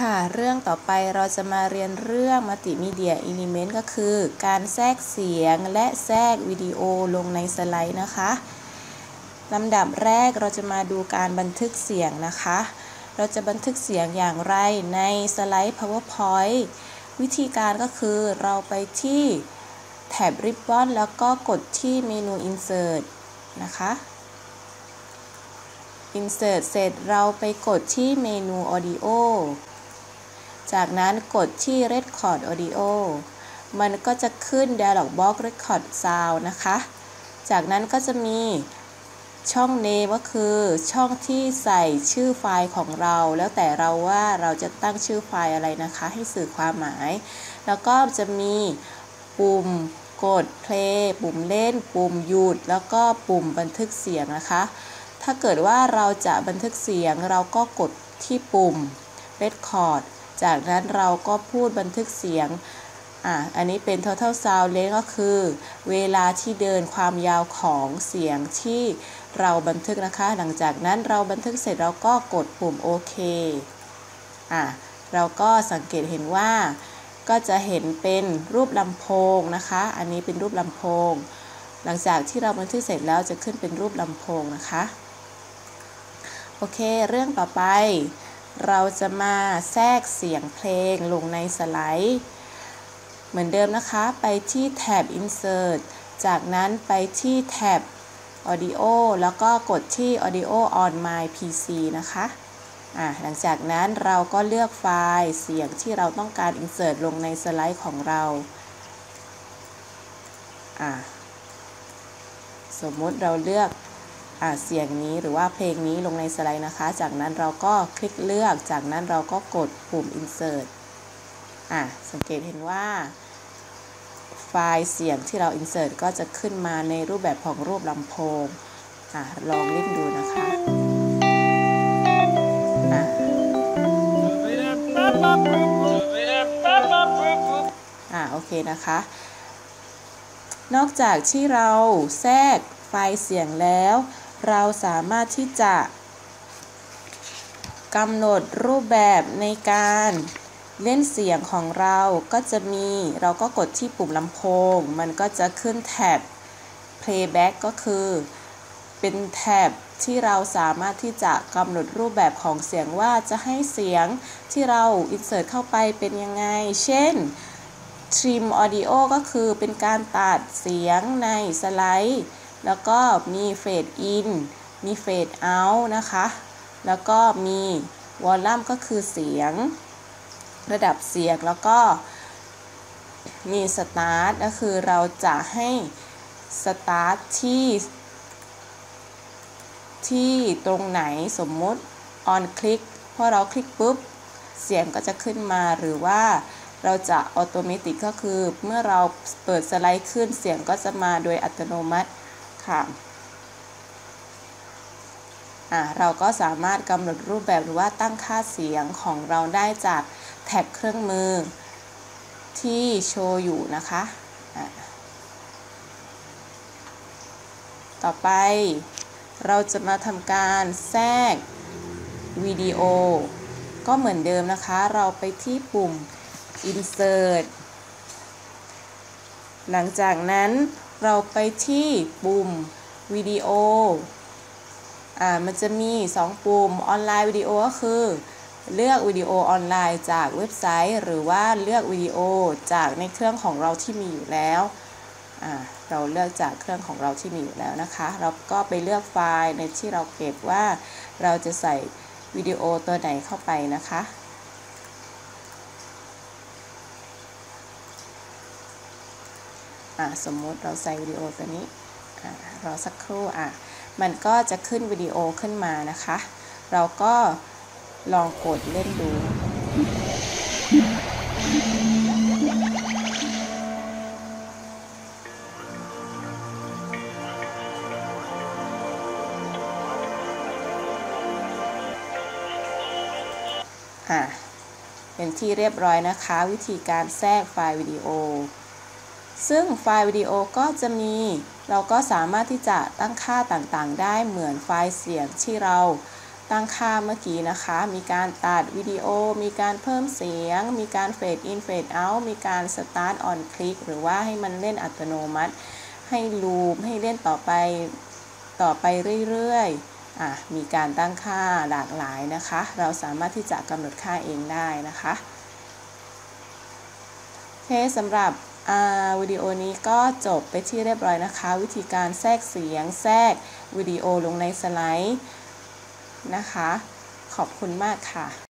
ค่ะ เรื่องต่อไปเราจะมาเรียนเรื่องมัลติมีเดียอิเลเมนต์ก็คือ การแทรกเสียงและแทรกวิดีโอลงในสไลด์นะคะลำดับแรกเราจะมาดูการบันทึกเสียงนะคะ เราจะบันทึกเสียงอย่างไรในสไลด์ PowerPoint วิธีการก็คือเราไปที่แท็บ Ribbon แล้วก็กดที่เมนู Insert นะคะ Insert เสร็จเราไปกดที่เมนู Audio จากนั้นกดที่ Record Audio มันก็จะขึ้น Dialog Box Record Sound นะคะ จากนั้นก็จะมีช่อง Name ก็คือช่องที่ใส่ชื่อไฟล์ของเรา แล้วแต่เราว่าเราจะตั้งชื่อไฟล์อะไรนะคะ ให้สื่อความหมาย แล้วก็จะมีปุ่มกด play ปุ่มเล่น ปุ่มหยุด แล้วก็ปุ่มบันทึกเสียงนะคะ ถ้าเกิดว่าเราจะบันทึกเสียงเราก็กดที่ปุ่ม record จากนั้นเราก็พูดบันทึกเสียงอะอันนี้เป็น total sound length ก็คือ เวลาที่เดินความยาวของเสียงที่เราบันทึกนะคะ หลังจากนั้นเราบันทึกเสร็จเราก็กดปุ่มโอเคอะเราก็สังเกตเห็นว่าก็จะเห็นเป็นรูปลำโพงนะคะ อันนี้เป็นรูปลำโพง หลังจากที่เราบันทึกเสร็จแล้วจะขึ้นเป็นรูปลำโพงนะคะ โอเค เรื่องต่อไป เราจะมาแทรกเสียงเพลงลงในสไลด์ เหมือนเดิมนะคะ ไปที่แท็บ Insert จากนั้นไปที่แท็บ Audio แล้วก็กดที่ Audio on my PC นะคะอ่าหลังจากนั้นเราก็เลือกไฟล์เสียงที่เราต้องการ insert ลงในสไลด์ของเราอ่าสมมติเราเลือก เสียงนี้หรือว่าเพลงนี้ลงในสไลด์นะคะ จากนั้นเราก็คลิกเลือก จากนั้นเราก็กดปุ่ม insert อ่าสังเกตเห็นว่า ไฟล์เสียงที่เรา insert ก็จะขึ้นมาในรูปแบบของรูปลำโพงอ่าลองเล่นดูนะคะอ่าโอเคนะคะ นอกจากที่เราแทรกไฟล์เสียงแล้ว เราสามารถที่จะกำหนดรูปแบบในการเล่นเสียงของเราก็จะมีเราก็กดที่ปุ่มลำโพง มันก็จะขึ้นแท็บ playback ก็คือ เป็นแท็บที่เราสามารถที่จะกำหนดรูปแบบของเสียงว่าจะให้เสียงที่เรา insert เข้าไปเป็นยังไง เช่น trim audio ก็คือเป็นการตัดเสียงในสไลด์ แล้วก็มี fade in มี fade out นะคะ แล้วก็มี volume ก็คือเสียง ระดับเสียงแล้วก็มี start ก็คือเราจะให้ start ที่ที่ตรงไหนสมมุติ on click พอเราคลิกปุ๊บ เสียงก็จะขึ้นมาหรือว่าเราจะออโตเมติกก็คือเมื่อเราเปิดสไลด์ขึ้นเสียงก็จะมาโดยอัตโนมัติ ค่ะเราก็สามารถกำหนดรูปแบบหรือว่าตั้งค่าเสียงของเราได้จากแท็บเครื่องมือที่โชว์อยู่นะคะะต่อไปเราจะมาทำการแทรกวิดีโอ ก็เหมือนเดิมนะคะ เราไปที่ปุ่ม insert หลังจากนั้น เราไปที่ปุ่มวิดีโอ อ่า มันจะมี 2 ปุ่มออนไลน์วิดีโอก็คือ เลือกวิดีโอออนไลน์จากเว็บไซต์ หรือว่าเลือกวิดีโอจากในเครื่องของเราที่มีอยู่แล้ว อ่า เราเลือกจากเครื่องของเราที่มีอยู่แล้วนะคะ เราก็ไปเลือกไฟล์ในที่เราเก็บว่าเราจะใส่วิดีโอตัวไหนเข้าไปนะคะ สมมุติเราใส่วิดีโอตัวนี้รอสักครู่อะมันก็จะขึ้นวิดีโอขึ้นมานะคะ เราก็ลองกดเล่นดู อะเป็นที่เรียบร้อยนะคะ วิธีการแทรกไฟล์วิดีโอ ซึ่งไฟล์วิดีโอก็จะมี เราก็สามารถที่จะตั้งค่าต่างๆ ได้เหมือนไฟล์เสียงที่เราตั้งค่าเมื่อกี้นะคะ มีการตัดวิดีโอ มีการเพิ่มเสียง มีการเฟดอินเฟดเอาท์มีการสตาร์ทออนคลิกหรือว่าให้มันเล่นอัตโนมัติ ให้ลูปให้เล่นต่อไปต่อไปเรื่อยๆ อะ มีการตั้งค่าหลากหลายนะคะ เราสามารถที่จะกำหนดค่าเองได้นะคะโอเคสำหรับ วิดีโอนี้ก็จบไปที่เรียบร้อยนะคะ วิธีการแทรกเสียงแทรกวิดีโอลงในสไลด์นะคะ ขอบคุณมากค่ะ